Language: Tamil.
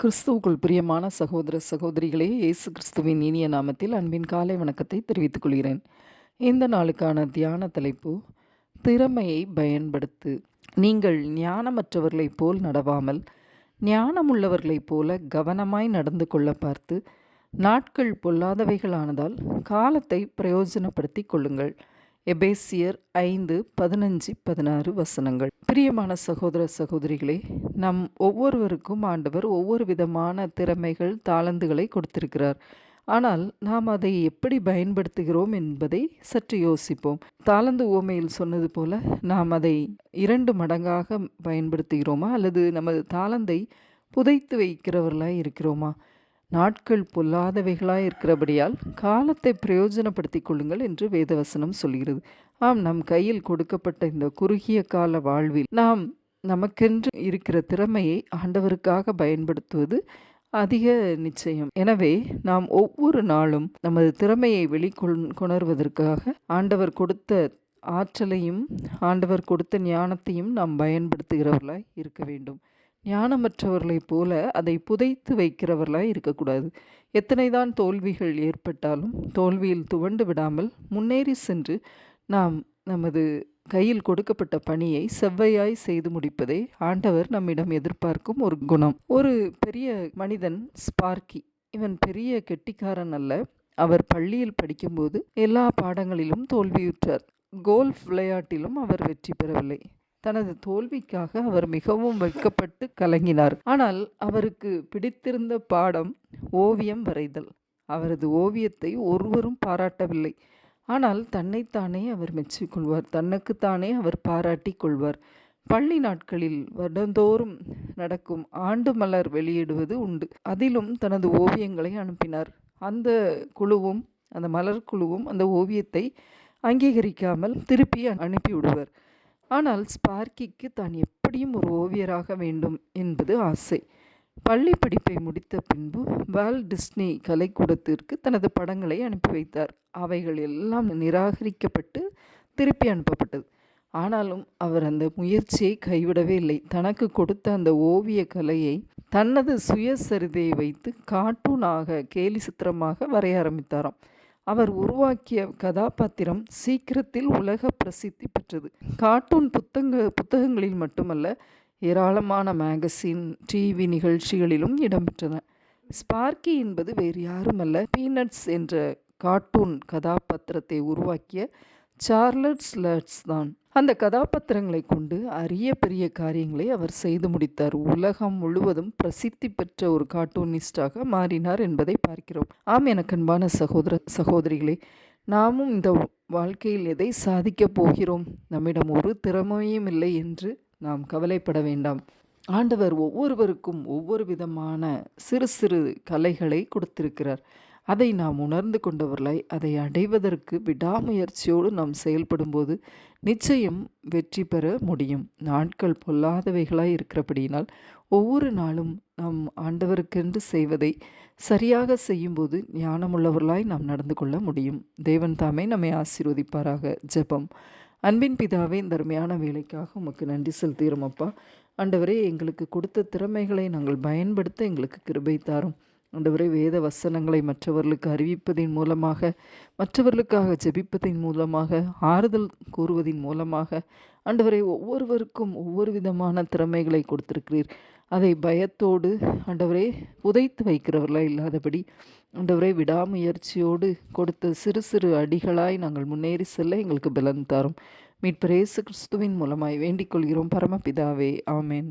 கிறிஸ்துவுக்குள் பிரியமான சகோதர சகோதரிகளே இயேசு கிறிஸ்துவின் இனிய நாமத்தில் அன்பின் காலை வணக்கத்தை தெரிவித்துக் கொள்கிறேன். இந்த நாளுக்கான தியான தலைப்பு திறமையை பயன்படுத்து. நீங்கள் ஞானமற்றவர்களைப் போல் நடவாமல் ஞானமுள்ளவர்களைப் போல கவனமாய் நடந்து கொள்ள பார்த்து நாட்கள் பொல்லாதவைகளானதால் காலத்தை பிரயோஜனப்படுத்தி கொள்ளுங்கள். எபேசியர் ஐந்து பதினஞ்சு பதினாறு வசனங்கள். பிரியமான சகோதர சகோதரிகளே நம் ஒவ்வொருவருக்கும் ஆண்டவர் ஒவ்வொரு விதமான திறமைகள் தாளந்துகளை கொடுத்திருக்கிறார். ஆனால் நாம் அதை எப்படி பயன்படுத்துகிறோம் என்பதை சற்று யோசிப்போம். தாளந்து ஓமையில் சொன்னது போல நாம் அதை இரண்டு மடங்காக பயன்படுத்துகிறோமா? அல்லது நமது தாளந்தை புதைத்து வைக்கிறவர்களாய் இருக்கிறோமா? நாட்கள் பொல்லாதவைகளாய் இருக்கிறபடியால் காலத்தை பிரயோஜனப்படுத்திக் கொள்ளுங்கள் என்று வேதவசனம் சொல்கிறது. ஆம் நம் கையில் கொடுக்கப்பட்ட இந்த குறுகிய கால வாழ்வில் நாம் நமக்கென்று இருக்கிற திறமையை ஆண்டவருக்காக பயன்படுத்துவது அதிக நிச்சயம். எனவே நாம் ஒவ்வொரு நாளும் நமது திறமையை வெளிக்கொண் கொணர்வதற்காக ஆண்டவர் கொடுத்த ஆற்றலையும் ஆண்டவர் கொடுத்த ஞானத்தையும் நாம் பயன்படுத்துகிறவர்களாய் இருக்க வேண்டும். ஞானமற்றவர்களைப் போல அதை புதைத்து வைக்கிறவர்களாய் இருக்கக்கூடாது. எத்தனைதான் தோல்விகள் ஏற்பட்டாலும் தோல்வியில் துவண்டு விடாமல் முன்னேறி சென்று நாம் நமது கையில் கொடுக்கப்பட்ட பணியை செவ்வையாய் செய்து முடிப்பதே ஆண்டவர் நம்மிடம் எதிர்பார்க்கும் ஒரு குணம். ஒரு பெரிய மனிதன் ஸ்பார்க்கி. இவன் பெரிய கெட்டிக்காரன் அல்ல. அவர் பள்ளியில் படிக்கும்போது எல்லா பாடங்களிலும் தோல்வியுற்றார். கோல்ஃப் விளையாட்டிலும் அவர் வெற்றி பெறவில்லை. தனது தோல்விக்காக அவர் மிகவும் வெட்கப்பட்டு கலங்கினார். ஆனால் அவருக்கு பிடித்திருந்த பாடம் ஓவியம் வரைதல். அவரது ஓவியத்தை ஒருவரும் பாராட்டவில்லை. ஆனால் தன்னைத்தானே அவர் மெச்சிக்கொள்வார் தன்னுக்குத்தானே அவர் பாராட்டி கொள்வார். பள்ளி நாட்களில் வருடந்தோறும் நடக்கும் ஆண்டு மலர் வெளியிடுவது உண்டு. அதிலும் தனது ஓவியங்களை அனுப்பினார். அந்த குழுவும் அந்த மலர் குழுவும் அந்த ஓவியத்தை அங்கீகரிக்காமல் திருப்பி அனுப்பிவிடுவர். ஆனால் ஸ்பார்க்கிக்கு தான் எப்படியும் ஒரு ஓவியராக வேண்டும் என்பது ஆசை. பள்ளி படிப்பை முடித்த பின்பு வால் டிஸ்னி கலைக்கூடத்திற்கு தனது படங்களை அனுப்பி வைத்தார். அவைகள் எல்லாம் நிராகரிக்கப்பட்டு திருப்பி அனுப்பப்பட்டது. ஆனாலும் அவர் அந்த முயற்சியை கைவிடவே இல்லை. தனக்கு கொடுத்த அந்த ஓவிய கலையை தனது சுயசரிதையை வைத்து கார்ட்டூனாக கேலி சித்திரமாக வரைய ஆரம்பித்தாராம். அவர் உருவாக்கிய கதாபாத்திரம் சீக்கிரத்தில் உலக பிரசித்தி பெற்றது. கார்ட்டூன் புத்தக புத்தகங்களில் மட்டுமல்ல ஏராளமான மேகசின் டிவி நிகழ்ச்சிகளிலும் இடம்பெற்றன. ஸ்பார்க்கி என்பது வேறு யாருமல்ல பீனட்ஸ் என்ற கார்ட்டூன் கதாபாத்திரத்தை உருவாக்கிய சார்லட் ஸ்லட்ஸ் தான். அந்த கதாபாத்திரங்களை கொண்டு அரிய பெரிய காரியங்களை அவர் செய்து முடித்தார். உலகம் முழுவதும் பிரசித்தி பெற்ற ஒரு கார்ட்டூனிஸ்டாக மாறினார் என்பதை பார்க்கிறோம். ஆம் எனக்கு அன்பான சகோதர சகோதரிகளே நாமும் இந்த வாழ்க்கையில் எதை சாதிக்கப் போகிறோம்? நம்மிடம் ஒரு திறமையும் இல்லை என்று நாம் கவலைப்பட வேண்டாம். ஆண்டவர் ஒவ்வொருவருக்கும் ஒவ்வொரு விதமான சிறு சிறு கலைகளை கொடுத்திருக்கிறார். அதை நாம் உணர்ந்து கொண்டவர்களாய் அதை அடைவதற்கு விடாமுயற்சியோடு நாம் செயல்படும்போது நிச்சயம் வெற்றி பெற முடியும். நாட்கள் பொல்லாதவைகளாய் இருக்கிறபடியினால் ஒவ்வொரு நாளும் நாம் ஆண்டவருக்கென்று செய்வதை சரியாக செய்யும்போது ஞானமுள்ளவர்களாய் நாம் நடந்து கொள்ள முடியும். தேவன் தாமே நம்மை ஆசீர்வதிப்பாராக. ஜெபம். அன்பின் பிதாவே இந்த அருமையான வேலைக்காக உமக்கு நன்றி செலுத்துகிறோம் அப்பா. ஆண்டவரே எங்களுக்கு கொடுத்த திறமைகளை நாங்கள் பயன்படுத்த எங்களுக்கு கிருபை தாரும். ஆண்டவரே வேத வசனங்களை மற்றவர்களுக்கு அறிவிப்பதின் மூலமாக மற்றவர்களுக்காக ஜெபிப்பதின் மூலமாக ஆறுதல் கூறுவதின் மூலமாக ஆண்டவரை ஒவ்வொருவருக்கும் ஒவ்வொரு விதமான திறமைகளை கொடுத்திருக்கிறீர். அதை பயத்தோடு ஆண்டவரே புதைத்து வைக்கிறவர்களாக இல்லாதபடி ஆண்டவரை விடாமுயற்சியோடு கொடுத்த சிறு சிறு அடிகளாய் நாங்கள் முன்னேறி செல்ல எங்களுக்கு பலன் தரும். மீட்பரேசு கிறிஸ்துவின் மூலமாய் வேண்டிக் கொள்கிறோம். பரமபிதாவே ஆமேன்.